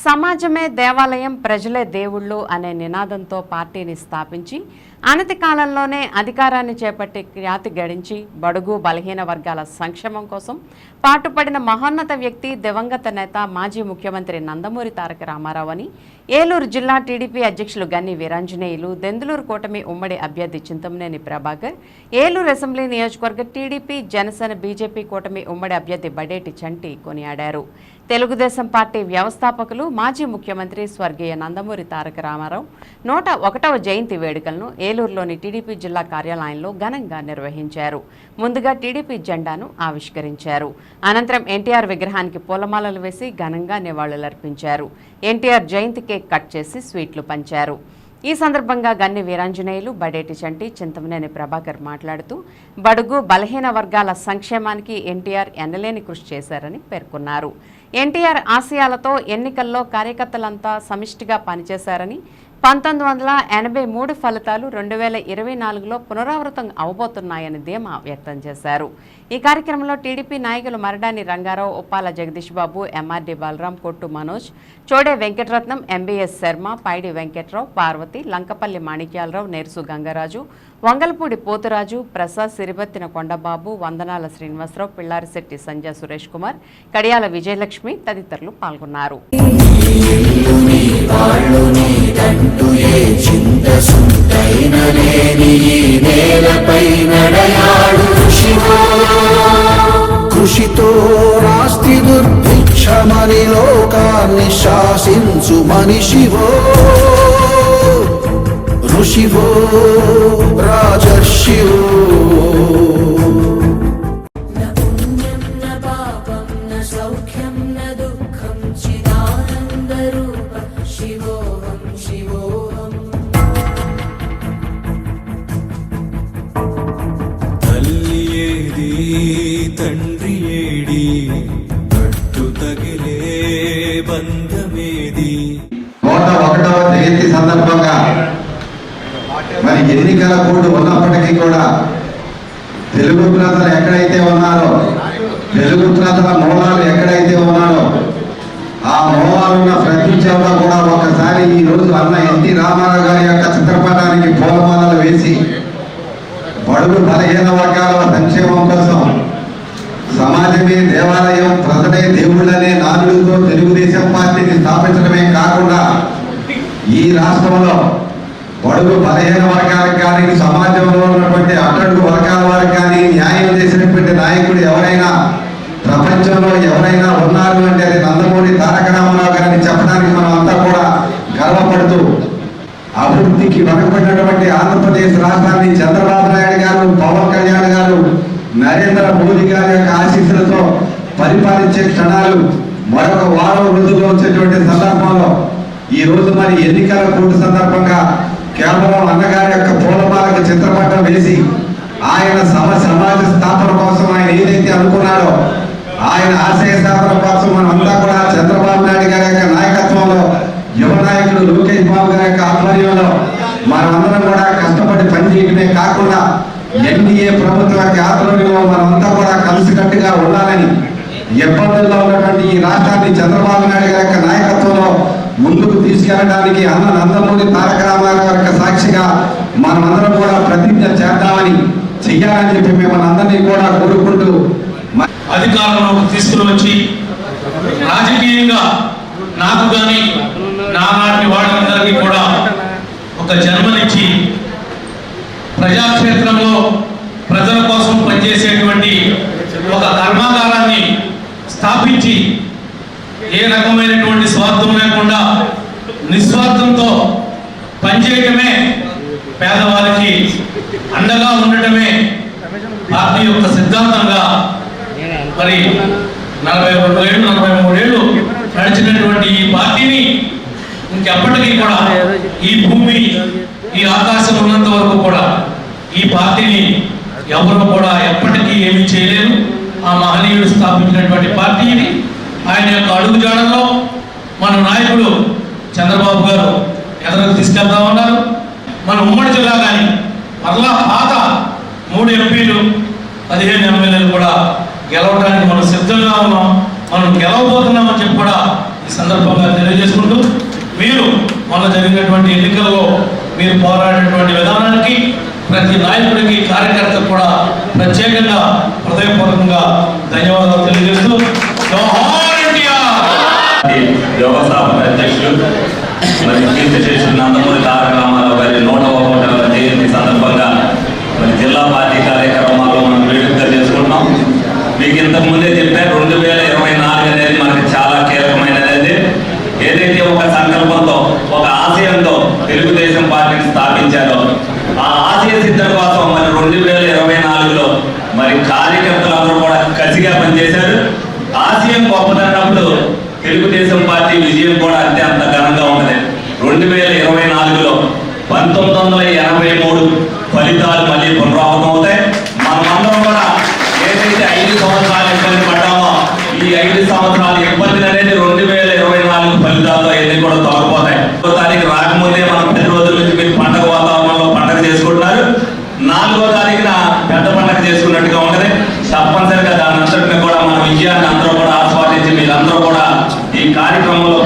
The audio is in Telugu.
సమాజమే దేవాలయం ప్రజలే దేవుళ్ళు అనే నినాదంతో పార్టీని స్థాపించి అనతి కాలంలోనే అధికారాన్ని చేపట్టి ఖ్యాతి గడించి బడుగు బలహీన వర్గాల సంక్షేమం కోసం పాటుపడిన మహోన్నత వ్యక్తి దివంగత నేత మాజీ ముఖ్యమంత్రి నందమూరి తారక రామారావు అని ఏలూరు జిల్లా టీడీపీ అధ్యక్షులు గన్ని వీరాంజనేయులు దెందులూరు కూటమి ఉమ్మడి అభ్యర్థి చింతమనేని ప్రభాకర్ ఏలూరు అసెంబ్లీ నియోజకవర్గ టీడీపీ జనసేన బీజేపీ కూటమి ఉమ్మడి అభ్యర్థి బడేటి చంటి కొనియాడారు. తెలుగుదేశం పార్టీ వ్యవస్థాపకులు మాజీ ముఖ్యమంత్రి స్వర్గీయ నందమూరి తారక రామారావు నూట ఒకటవ జయంతి వేడుకలను ఏలూరులోని టీడీపీ జిల్లా కార్యాలయంలో ఘనంగా నిర్వహించారు. ముందుగా టీడీపీ జెండాను ఆవిష్కరించారు. అనంతరం ఎన్టీఆర్ విగ్రహానికి పూలమాలలు వేసి ఘనంగా నివాళులర్పించారు. ఎన్టీఆర్ జయంతి కేక్ కట్ చేసి స్వీట్లు పంచారు. ఈ సందర్భంగా గన్ని వీరాంజనేయులు బడేటి చంటి చింతమనేని ప్రభాకర్ మాట్లాడుతూ బడుగు బలహీన వర్గాల సంక్షేమానికి ఎన్టీఆర్ ఎన్నలేని కృషి చేశారని పేర్కొన్నారు. ఎన్టీఆర్ ఆశయాలతో ఎన్నికల్లో కార్యకర్తలంతా సమిష్టిగా పనిచేశారని పంతొమ్మిది వందల ఎనభై మూడు ఫలితాలు రెండు వేల ఇరవై నాలుగులో పునరావృతం అవబోతున్నాయని ధీమా వ్యక్తం చేశారు. ఈ కార్యక్రమంలో టీడీపీ నాయకులు మరడాని రంగారావు ఉప్పాల జగదీష్ బాబు ఎంఆర్డి బలరాం కొట్టు మనోజ్ చోడే వెంకటరత్నం ఎంబీఎస్ శర్మ పైడి వెంకట్రావు పార్వతి లంకపల్లి మాణిక్యాలరావు నేర్సు గంగరాజు వంగల్పూడి పోతురాజు ప్రసాద్ సిరిబత్తిన కొండబాబు వందనాల శ్రీనివాసరావు పిల్లారిశెట్టి సంజయ సురేష్ కుమార్ కడియాల విజయలక్ష్మి తదితరులు పాల్గొన్నారు. కృషితో రాస్తి దుర్భిక్షమని లోకాన్ని శాసించు మనిషివో. ఋషివో రాజర్షివో. తండ్రి ఏడి కట్టు తగిలే బంధమేది? నూట ఒకటవ జయంతి సందర్భంగా మరి ఎన్నికల కోడ్ ఉన్నప్పటికీ కూడా తెలుగు ప్రజలు ఎక్కడైతే ఉన్నారో తెలుగు ప్రజల మూలాలు ఎక్కడైతే ఉన్నారో ఆ మూలాలున్న ప్రతి చోట కూడా ఒకసారి ఈ రోజు అన్న ఎన్టీ రామారావు గారి యొక్క చిత్రపటానికి పూలమాలలు వేసి బడుగు బలహీన వర్గాల సంక్షేమం కోసం సమాజమే దేవాలయం ప్రజలే దేవుళ్ళనే నాలుగుతో తెలుగుదేశం పార్టీని స్థాపించడమే కాకుండా ఈ రాష్ట్రంలో బడుగు బలహీన వర్గాలకు కానీ సమాజంలో ఉన్నటువంటి అట్టడుగు వర్గాల వారికి కానీ న్యాయం చేసినటువంటి నాయకుడు ఎవరైనా ప్రపంచంలో ఎవరైనా ఉన్నారు అంటే అది నందమూరి తారక రామారావు గారిని చెప్పడానికి మనం అంతా కూడా గర్వపడుతూ అభివృద్ధికి వెనకబడినటువంటి ఆంధ్రప్రదేశ్ రాష్ట్రాన్ని చంద్రబాబు నాయుడు గారు పవన్ కళ్యాణ్ గారు నరేంద్ర మోదీ గారి యొక్క ఆశీస్సులతో పరిపాలించే క్షణాలు మరొక వారం రోజుల్లో వచ్చేటువంటి సందర్భంలో ఈ రోజు మరి ఎన్నికల పూర్తి సందర్భంగా కేవలం అన్నగారి యొక్క పూలమాలకు చిత్రపటం వేసి ఆయన సమ సమాజ స్థాపన కోసం ఆయన ఏదైతే అనుకున్నాడో ఆయన ఆశయ స్థాపన కోసం మనం అంతా కూడా చంద్రబాబు నాయుడు గారి యొక్క నాయకత్వంలో యువ నాయకుడు లోకేష్ బాబు గారి యొక్క ఆధ్వర్యంలో మనమందరం కూడా కష్టపడి పనిచేయడమే కాకుండా ఎన్డీఏ ప్రభుత్వ ఆధ్వర్యంలో మనమంతా కూడా కలిసికట్టుగా ఉండాలని ఇబ్బందుల్లో ఉన్నటువంటి ఈ రాష్ట్రాన్ని చంద్రబాబు నాయుడు గారి యొక్క నాయకత్వంలో ముందుకు తీసుకెళ్ళడానికి అన్న నందమూరి తారక రామారావు యొక్క సాక్షిగా మనమందరం కూడా ప్రతిజ్ఞ చేద్దామని చెయ్యాలని చెప్పి మిమ్మల్ని అందరినీ కూడా కోరుకుంటూ మ- అధికారంలోకి తీసుకుని వచ్చి రాజకీయంగా నాకు కానీ నాలాంటి వాళ్ళందరికీ కూడా ఒక జన్మనిచ్చి ప్రజాక్షేత్రంలో ప్రజల కోసం పనిచేసేటువంటి ఒక కర్మాగారాన్ని స్థాపించి ఏ రకమైనటువంటి స్వార్థం లేకుండా నిస్వార్థంతో పనిచేయటమే పేదవారికి అండగా ఉండటమే పార్టీ యొక్క సిద్ధాంతంగా మరి నలభై రెండు ఏళ్ళు నలభై మూడేళ్ళు నడిచినటువంటి ఈ పార్టీని ఇంకెప్పటికీ కూడా ఈ భూమి ఈ ఆకాశం ఉన్నంత వరకు కూడా ఈ పార్టీని ఎవరు కూడా ఎప్పటికీ ఏమీ చేయలేరు. ఆ మహనీయుడు స్థాపించినటువంటి పార్టీ ఇది. ఆయన యొక్క అడుగుజాడల్లో మన నాయకుడు చంద్రబాబు గారు ఎదరకు తీసుకెళ్తామన్నారు మన ఉమ్మడి జిల్లా కానీ మరలా పాత మూడు ఎంపీలు పదిహేను ఎమ్మెల్యేలు కూడా గెలవడానికి మనం సిద్ధంగా ఉన్నాం. మనం గెలవబోతున్నామని చెప్పి కూడా ఈ ఈ సందర్భంగా తెలియజేసుకుంటూ మీరు మొన్న జరిగినటువంటి ఎన్నికల్లో మీరు పోరాడినటువంటి విధానానికి ప్రతి నాయకుడికి కార్యకర్తకు కూడా ప్రత్యేకంగా హృదయపూర్వకంగా ధన్యవాదాలు తెలియజేస్తూ వ్యవస్థాపక అధ్యక్షులు మరి కీర్తిశేషులు నందమూరి తారక రామారావు గారి నూట ఒకటవ జయంతి సందర్భంగా మరి జిల్లా పార్టీ కార్యక్రమాల్లో మనం వేడుకగా చేసుకుంటున్నాం మీకు ఇంతకు ముందే చెప్పాను రెండు వేల ఇరవై నాలుగు అనేది మనకి చాలా కీలకమైనది ఏదైతే ఒక సంకల్పంతో ఒక ఆశయంతో తెలుగుదేశం పార్టీని స్థాపించారో ఆ ఆశయ సిద్ధం కోసం మరి రెండు వేల ఇరవై నాలుగులో మరి కార్యకర్తలందరూ కూడా కసిగా పనిచేశారు ఆశయం గొప్పదన్నప్పుడు తెలుగుదేశం పార్టీ అంటే అంత ఘనంగా ఉన్నది. రెండు వేల ఇరవై నాలుగులో పంతొమ్మిది వందల ఎనభై మూడు ఫలితాలు మళ్ళీ పునరావృతం అవుతాయి. మనమందరం కూడా ఏదైతే ఐదు సంవత్సరాలు ఇబ్బంది పడ్డామో ఈ ఐదు సంవత్సరాల ఇబ్బంది అనేది రెండు వేల ఇరవై నాలుగు ఫలితాల్లో ఎన్ని కూడా తొలగిపోతాయి. ఒకటో తారీఖు రాకముందే మనం పది రోజుల నుంచి మీరు పండగ వాతావరణంలో పండగ చేసుకుంటున్నారు. నాలుగో తారీఖున పెద్ద పండగ చేసుకున్నట్టుగా ఉన్నది. తప్పనిసరిగా దాని అంతటిని కూడా మన విజయాన్ని అందరూ కూడా ఆస్వాదించి మీరందరూ కూడా ఈ కార్యక్రమంలో